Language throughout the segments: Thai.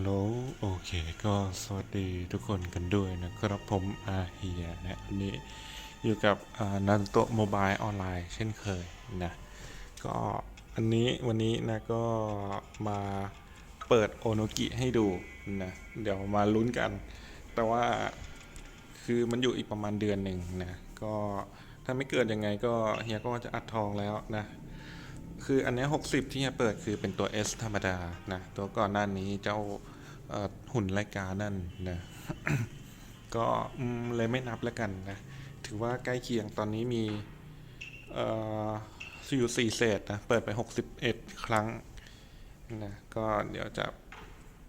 โหลโอเค ก็สวัสดีทุกคนกันด้วยนะครับผมอาเฮียนะวันนี้อยู่กับนันโตโมบายออนไลน์เช่นเคยนะ ก็อันนี้วันนี้นะก็มาเปิดโอโนกิให้ดูนะ เดี๋ยวมาลุ้นกัน แต่ว่าคือมันอยู่อีกประมาณเดือนหนึ่งนะ ก็ถ้าไม่เกิดยังไงก็เฮียก็จะอัดทองแล้วนะคืออันนี้ 60 ที่จะเปิดคือเป็นตัว S ธรรมดา นะ ตัวก่อนหน้านี้เจ้า หุ่นรายการนั่นนะก็เลยไม่นับแล้วกันนะถือว่าใกล้เคียงตอนนี้มีเอ่ออยู่สี่เศษนะเปิดไป 61 ครั้งนะก็เดี๋ยวจะ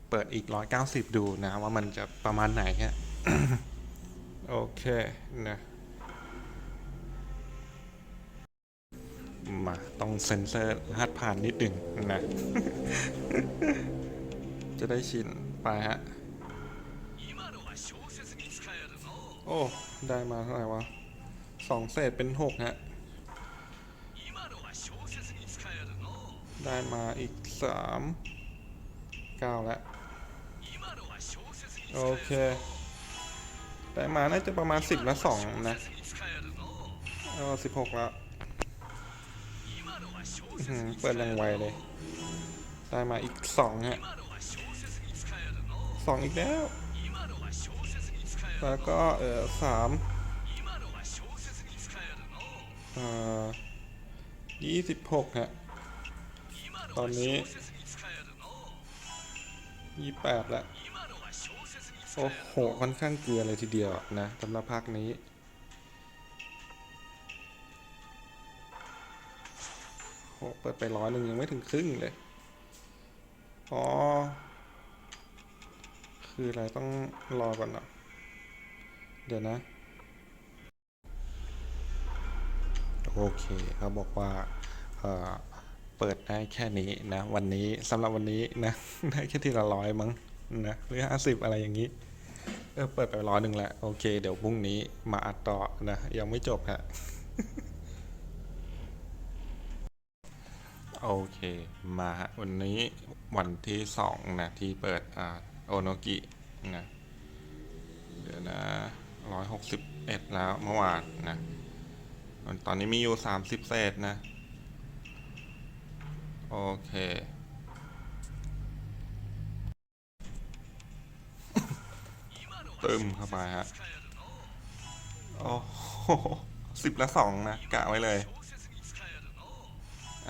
เปิดอีก 190 ดูนะ ว่ามันจะประมาณไหนฮะโอเคนะมาต้องเซ็นเซอร์รหัสผ่านนิดหนึ่งนะ จะได้ชิน ไปฮะ โอ้ ได้มาเท่าไหร่วะสองเศษเป็นหกฮะ ได้มาอีกสามเก้าแล้ว โอเค ได้มาน่าจะประมาณสิบละสองนะเออสิบหกแล้วเปิดแรงไวเลย ได้มาอีกสองฮะ สองอีกแล้ว แล้วก็เออสามอ่อยี่สิบหกฮะ ตอนนี้ยี่แปดแล้วโอ้โห ค่อนข้างเกลือเลยทีเดียวนะสำหรับภาคนี้โหเปิดไปร้อยหนึ่งยังไม่ถึงครึ่งเลย อ๋อ คืออะไรต้องรอก่อนเนาะเดี๋ยวนะ โอเคเขาบอกว่าเออเปิดได้แค่นี้นะ วันนี้สำหรับวันนี้นะ ได้แค่ทีละร้อยมั้งนะหรือห้าสิบอะไรอย่างนี้เออเปิดไปร้อยหนึ่งแล้ว โอเค เดี๋ยวพรุ่งนี้มาอัดต่อนะ ยังไม่จบฮะโอเค มาฮะวันนี้วันที่สองนะที่เปิดอ่า โอโนกินะ เดี๋ยวนะร้อยหกสิบเอ็ดแล้วเมื่อวานนะวันตอนนี้มีอยู่สามสิบเศษนะ โอเคตึมเข้าไปฮะ โอ้โหสิบละสองนะ กะไว้เลย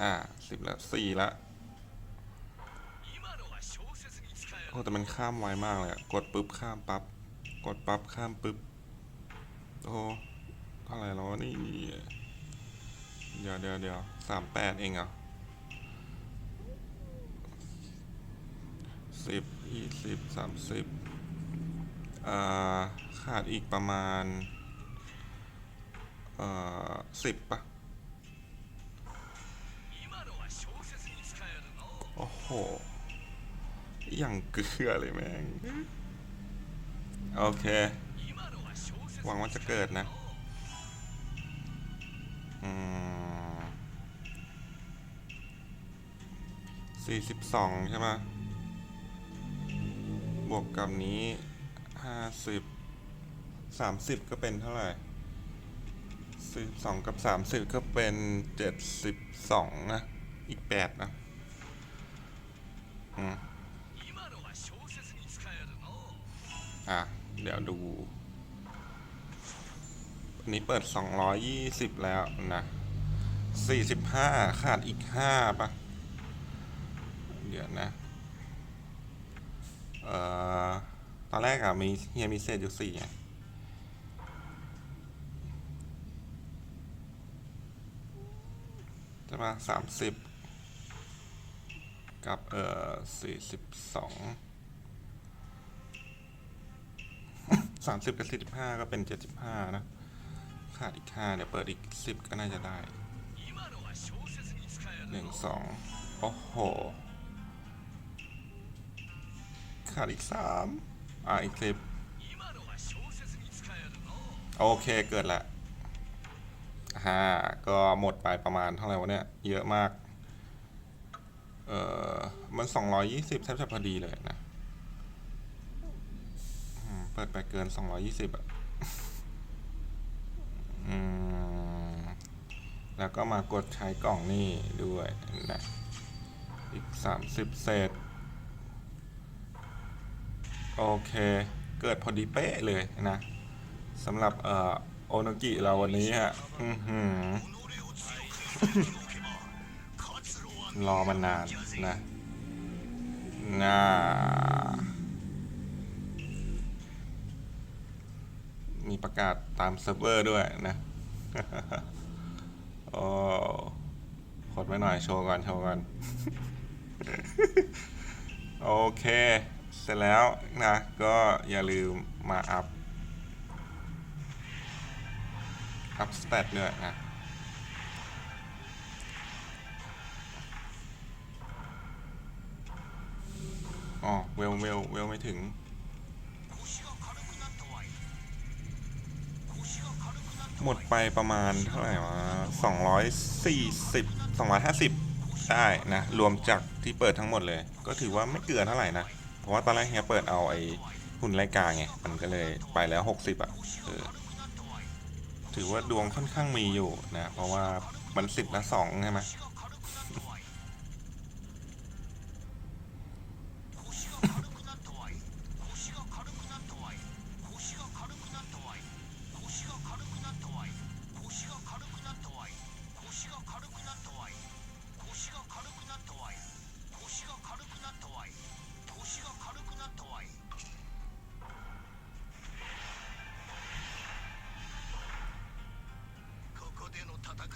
อ่าสิบละสี่ละ อ้แต่มันข้ามไวมากเลยอะกดปุ๊บข้ามปั๊บ กดปั๊บข้ามปุ๊บ โอ้เท่าไหร่แล้ววะนี่ เดี๋ยวเดี๋ยวเดี๋ยวสามแปดเองเหรอสิบยี่สิบสามสิบอ่า ขาดอีกประมาณ เอ่อสิบปะโอ้โห อย่างเกลือเลยแม่ง โอเค หวังว่าจะเกิดนะ อืมสี่สิบสองใช่ไหมบวกกับนี้ห้าสิบสามสิบก็เป็นเท่าไหร่สี่สองกับสามสิบก็เป็นเจ็ดสิบสองนะ อีกแปดนะ อืม อะ เดี๋ยวดูอันนี้เปิด 220 แล้วนะ 45 ขาดอีก 5ปะเดี๋ยวนะ เอ่อ ตอนแรกอะมีเฮียมีเศษอยู่4ไงใช่ปะ30กับ เอ่อ 42 30กับ45ก็เป็น75นะ ขาดอีก5เดี๋ยวเปิดอีก10ก็น่าจะได้1 2โอ้โห ขาดอีก3อ่าอีก10โอเคเกิดละฮ่าก็หมดไปประมาณเท่าไหร่วะเนี่ย เยอะมาก เออมัน220แทบจะพอดีเลยนะ เปิดไปเกิน220อะอืมแล้วก็มากดใช้กล่องนี่ด้วยนะอีก30เศษ โอเค เกิดพอดีเป๊ะเลยนะสำหรับเอ่อโอโนกิเราวันนี้ฮะอือหือรอมานานนะน่า มีประกาศตามเซิร์ฟเวอร์ด้วยนะโอ้กดไว้หน่อยโชว์ก่อนโชว์ก่อน โอเค เสร็จแล้วนะ ก็อย่าลืมมาอัพ อัพสเตตด้วยนะอ๋อเวลเวลเวลไม่ถึง หมดไปประมาณเท่าไหร่วะสองร้อยสี่สิบสองร้อยห้าสิบได้นะ รวมจากที่เปิดทั้งหมดเลย ก็ถือว่าไม่เกินเท่าไหร่นะ เพราะว่าตอนแรกเฮียเปิดเอาไอ้หุ่นไลกาไง มันก็เลยไปแล้วหกสิบอะเออถือว่าดวงค่อนข้างมีอยู่นะ เพราะว่ามันสิบละสองใช่ไหม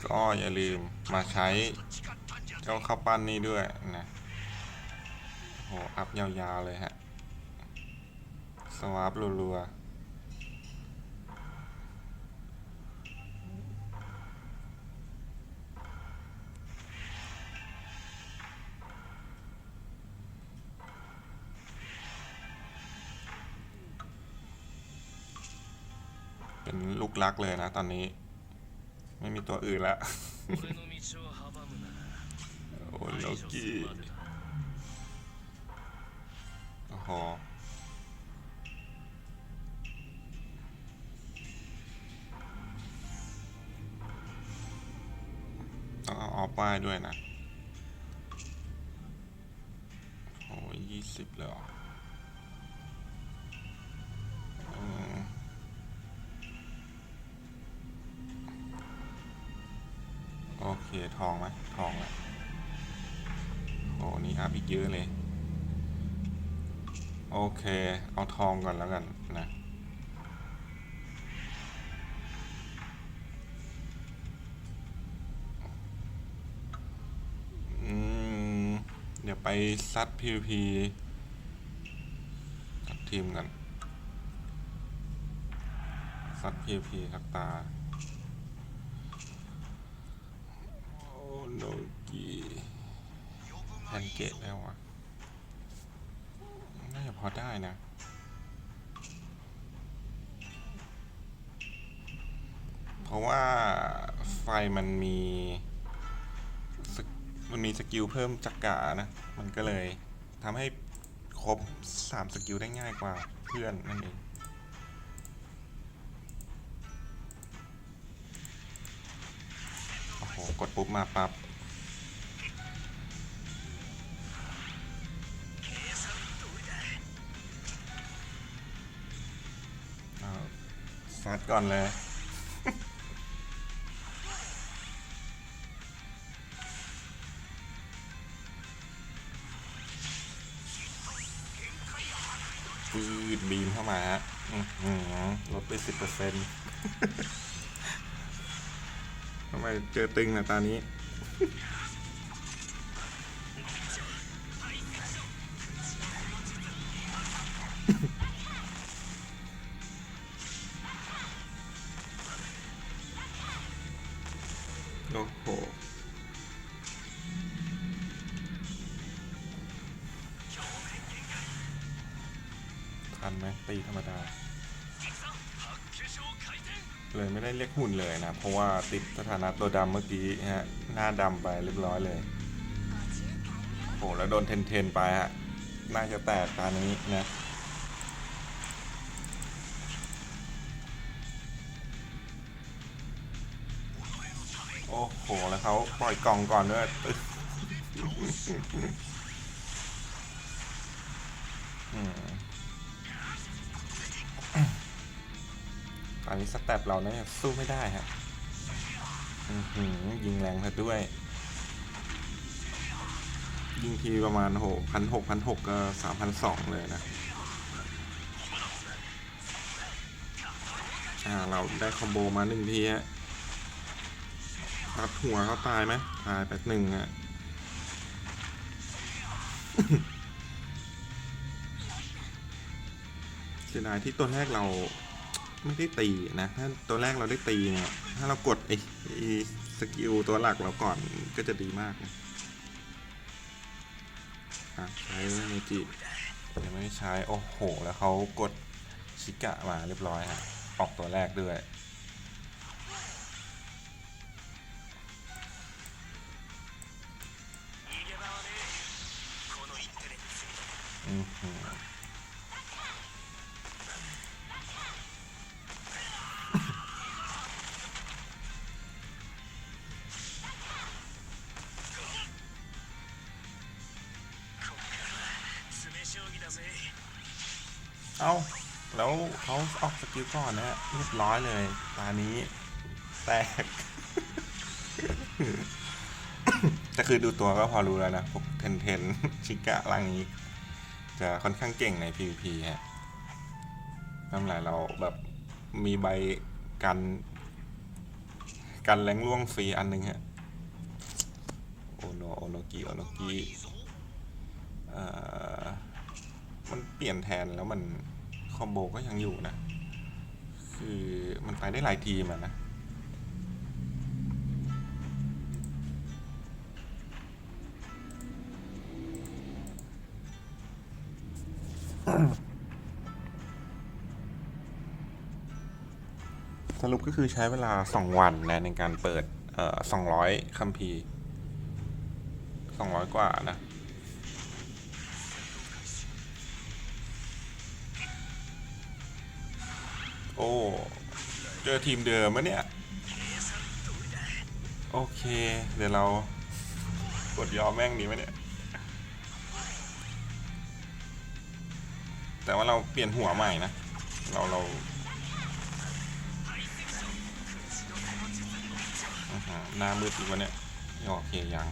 ก็อย่าลืมมาใช้เจ้าข้าวปั้นนี่ด้วยนะโหอัพยาวๆเลยฮะ สวาปรัวๆเป็นลูกลักเลยนะตอนนี้ ไม่มีตัวอื่นละโอ้โลกี้โอ้โหต้องเอาออป้ายด้วยนะโอ้ยี่สิบเลยอะ ทองไหมทองแหละโอ้นี่อัพอีกเยอะเลย โอเค เอาทองก่อนแล้วกันนะ อืม เดี๋ยวไปซัด PVP กับทีมกันซัด PVP ครับตา โอ้โนกีแพนเกตแล้วอะน่าจะพอได้นะ เพราะว่าไฟมันมีมันมีสกิลเพิ่มจักกานะ มันก็เลยทำให้ครบ 3 สกิลได้ง่ายกว่าเพื่อนนั่นเอง กดปุ๊บมาปั๊บเอาซัดก่อนเลยปืดบีมเข้ามาฮะลดไปสิบเปอร์เซ็นต์ ทำไมเจอตึงนะตอนนี้ เรียกหุ่นเลยนะ เพราะว่าติดสถานะตัวดำเมื่อกี้ฮะหน้าดำไปเรียบร้อยเลยโหแล้วโดนเทนเทนไปฮะน่าจะแตกการนี้นะโอ้โห แล้วเขาปล่อยกล่องก่อนด้วย อนนี้สเตปเราเนี่ยสู้ไม่ได้ฮะยิงแรงเธอด้วย ยิงทีประมาณโหพันหกพันหกก็สามพันสองเลยนะอ่าเราได้คอมโบมาหนึ่งทีฮะตัดหัวเขาตายไหมตายไปหนึ่งฮะเสียดายที่ตัวแรกเรา ไม่ได้ตีนะถ้าตัวแรกเราได้ตีเนี่ยถ้าเรากดไอ้ไอ้สกิลตัวหลักเราก่อนก็จะดีมากนะใช้เมจิยังไม่ใช้ โอ้โห แล้วเขากดชิกะมาเรียบร้อยฮะออกตัวแรกด้วยอือ เอาแล้วเขาออกสกิลก่อนนะฮะเรียบร้อยเลย ตานี้ แตก แต่คือดูตัวก็พอรู้แล้วนะพวกเทนเทนชิกะร่างนี้ จะค่อนข้างเก่งใน PVP ฮะทำไรเราแบบมีใบกัน กันแรงล่วงฟรีอันหนึงฮะ โอโนโอโนกิโอโนกิเอ่อมันเปลี่ยนแทนแล้วมัน คอมโบก็ยังอยู่นะ คือมันไปได้หลายทีมอะนะสรุปก็คือใช้เวลา 2 วันนะในการเปิด เอ่อ200คัมภีร์200 กว่านะ โอ้เจอทีมเดิมมะเนี่ย โอเค เดี๋ยวเรากดยอมแม่งดีไหมเนี่ย แต่ว่าเราเปลี่ยนหัวใหม่นะ เราเราอื้อหือหน้ามืดอีกวะเนี่ย โอเคยัง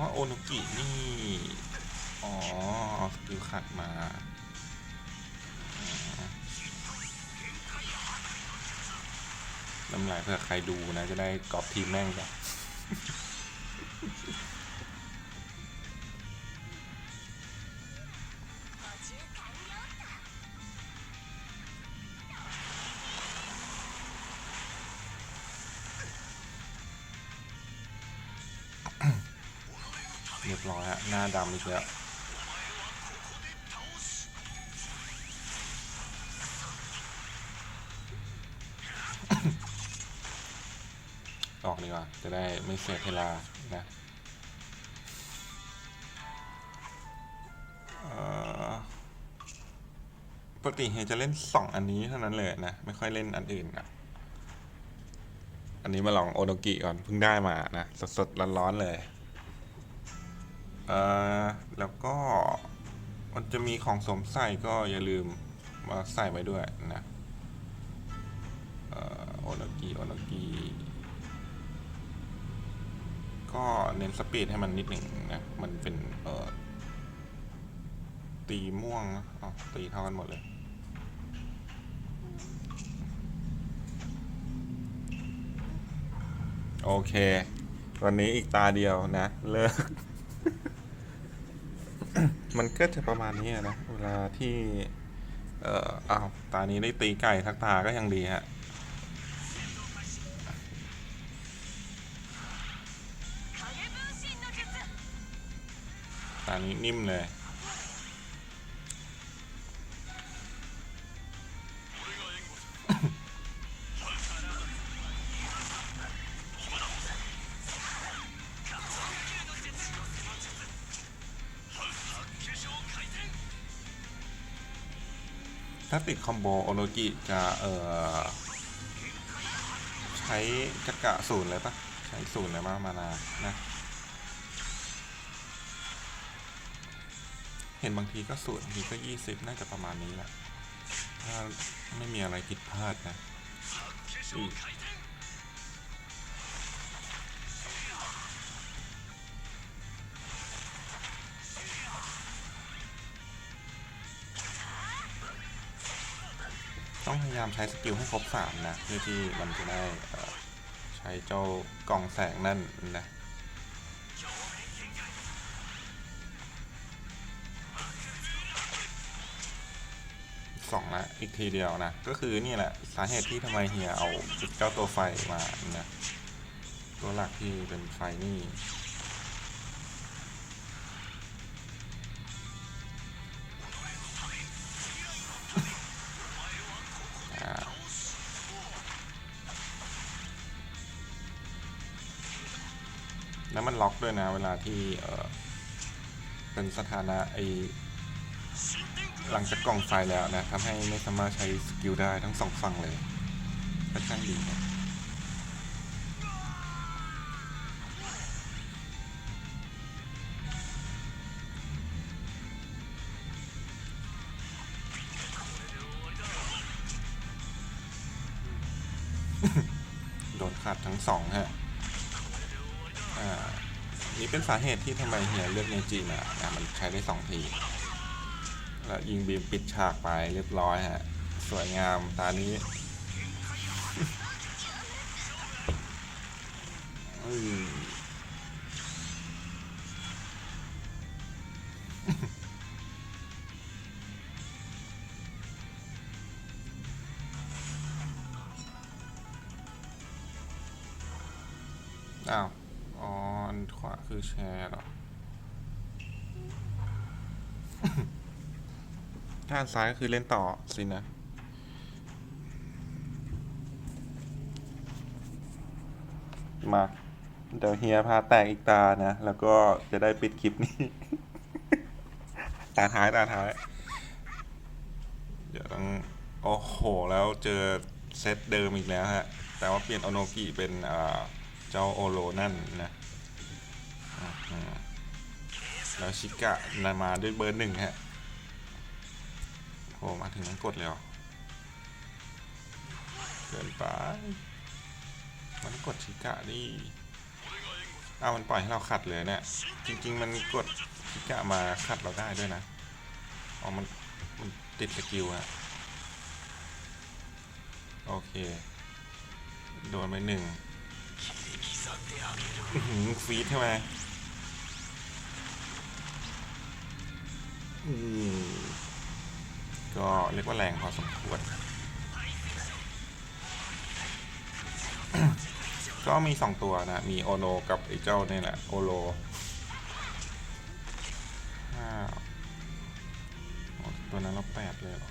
ว่าโอนุกินี่ อ๋อเอาสกิลขัดมาน้ำลายเพื่อใครดูนะ จะได้กรอบทีมแม่งกัน อีกแล้วออกดีกว่า จะได้ไม่เสียเวลานะเออปกติเฮจะเล่นสองอันนี้เท่านั้นเลยนะ ไม่ค่อยเล่นอันอื่นอะอันนี้มาลองโอโนกิก่อนเพิ่งได้มานะ สดๆร้อนๆเลย เอ่อแล้วก็มันจะมีของสวมใส่ก็อย่าลืมมาใส่ไว้ด้วยนะเอ่อโอโนกิโอโนกิก็เน้นสปีดให้มันนิดหนึ่งนะ มันเป็นเอ่อตีม่วงนะอ๋อตีเท่ากันหมดเลยโอเค วันนี้อีกตาเดียวนะ เลิก มันก็จะประมาณนี้นะ เวลาที่ เอ่ออ้าวตานี้ได้ตีไก่ทักตาก็ยังดีฮะตานี้นิ่มเลย ถ้าติดคอมโบโอโลจิจะเอ่อใช้จักระศูนย์เลยปะใช้ศูนย์เลยมามานานะ เห็นบางทีก็ศูนย์บางทีก็ยี่สิบน่าจะประมาณนี้แหละ ถ้าไม่มีอะไรผิดพลาดนะอีก ต้องพยายามใช้สกิลให้ครบสามนะเพื่อที่มันจะได้ใช้เจ้ากล่องแสงนั่นนะสองละอีกทีเดียวนะ ก็คือนี่แหละสาเหตุที่ทำไมเฮียเอาจุดเจ้าตัวไฟมานะตัวหลักที่เป็นไฟนี่ ด้วยนะ เวลาที่เออเป็นสถานะไอหลังจากกล่องไฟแล้วนะทำให้ไม่สามารถใช้สกิลได้ทั้งสองฝั่งเลยค่อนข้างดีนะโดนขาดทั้งสองฮะ เป็นสาเหตุที่ทำไมเฮียเลือกเนจิมานะมันใช้ได้สองที แล้วยิงบีมปิดฉากไปเรียบร้อยฮะ สวยงามตานี้อ้าวอ๋ออันข วาคือแชร์หรอ ด้านซ้ายก็คือเล่นต่อสินะ มา เดี๋ยวเฮียพาแตกอีกตานะ แล้วก็จะได้ปิดคลิปนี้ ตาท้ายตาท้าย เดี๋ยวต้อง โอ้โห แล้วเจอเซตเดิมอีกแล้วฮะ แต่ว่าเปลี่ยนโอโนกิเป็นเจ้าโอโลนั่นนะ แล้วชิกะมาด้วยเบอร์หนึ่งฮะโอ้มาถึงต้องกดเลยเหรอเกินไป มันกดชิกะดิอ้าวมันปล่อยให้เราขัดเลยเนี่ย จริง ๆ มันกดชิกะมาขัดเราได้ด้วยนะ อ๋อ มันมันติดสกิลอะโอเค โดนไปหนึ่งฟีดใช่ไหม ก็เรียกว่าแรงพอสมควร ก็มีสองตัวนะ มีโอโนกับไอเจ้านี่แหละ โอโลห้าโอตัวนั้นเราแปดเลยหรอ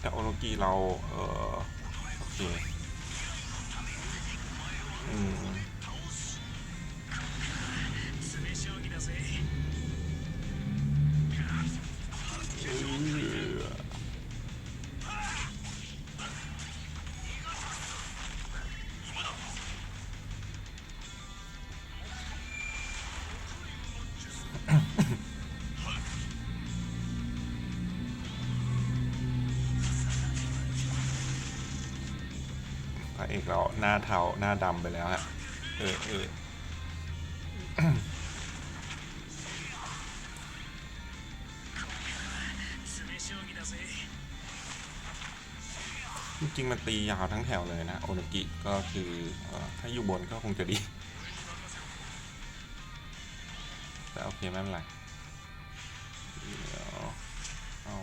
แต่โอโลกีเรา เออโอเคอืม เอกเราหน้าเทาหน้าดำไปแล้วฮะเออเออจริงๆมันตียาวทั้งแถวเลยนะ โอนากิก็คือเออถ้าอยู่บนก็คงจะดี แต่โอเคไม่เป็นไรเดี๋ยวเอา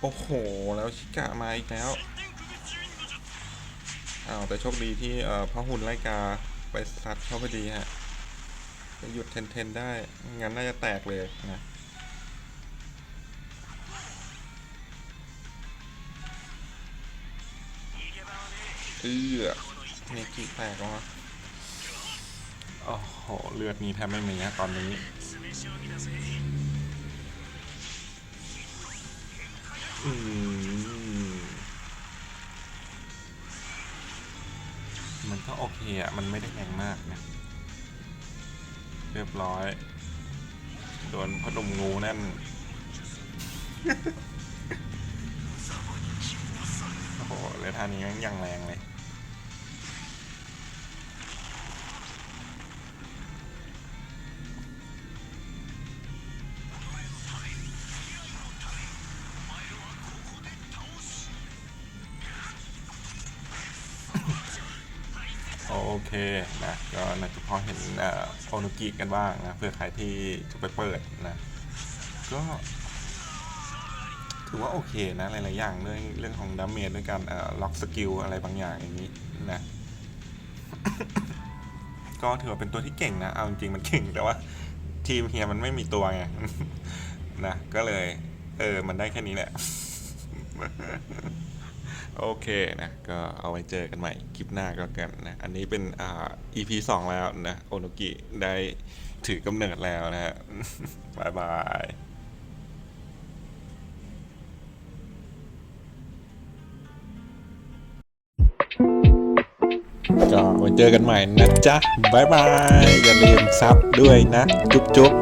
โอ้โห แล้วชิกะมาอีกแล้วอ้าวแต่โชคดีที่เอ่อพระหุ่นไล่กาไปซัดเข้าพอดีฮะจะหยุดเทนเทนได้งั้นน่าจะแตกเลยนะเออเนกิแตกวะโอ้โห เลือดนี้แทบไม่มีนะตอนนี้ มันก็โอเคอะมันไม่ได้แรงมากนะ เรียบร้อย โดนพนมงูนั่น โอ้โหเลยท่านี้ยังแรงเลย โอนุกิกันบ้างนะเพื่อใครที่จะไปเปิดนะก็ถือว่าโอเคนะหลาย ๆ อย่างเรื่องเรื่องของดาเมจด้วยการล็อกสกิลอะไรบางอย่างอย่างนี้นะก็ถือว่าเป็นตัวที่เก่งนะ เอาจริง ๆ มันเก่งแต่ว่าทีมเฮียมันไม่มีตัวไงนะก็เลย เออ มันได้แค่นี้แหละ โอเคนะก็เอาไว้เจอกันใหม่คลิปหน้าก็แล้วกันนะอันนี้เป็นอ่า EP 2แล้วนะโอโนกิได้ถือกำเนิดแล้วนะฮะบายบายก็ไว้เจอกันใหม่นะจ๊ะบายบาย อย่าลืมซับด้วยนะ จุ๊บจุ๊บ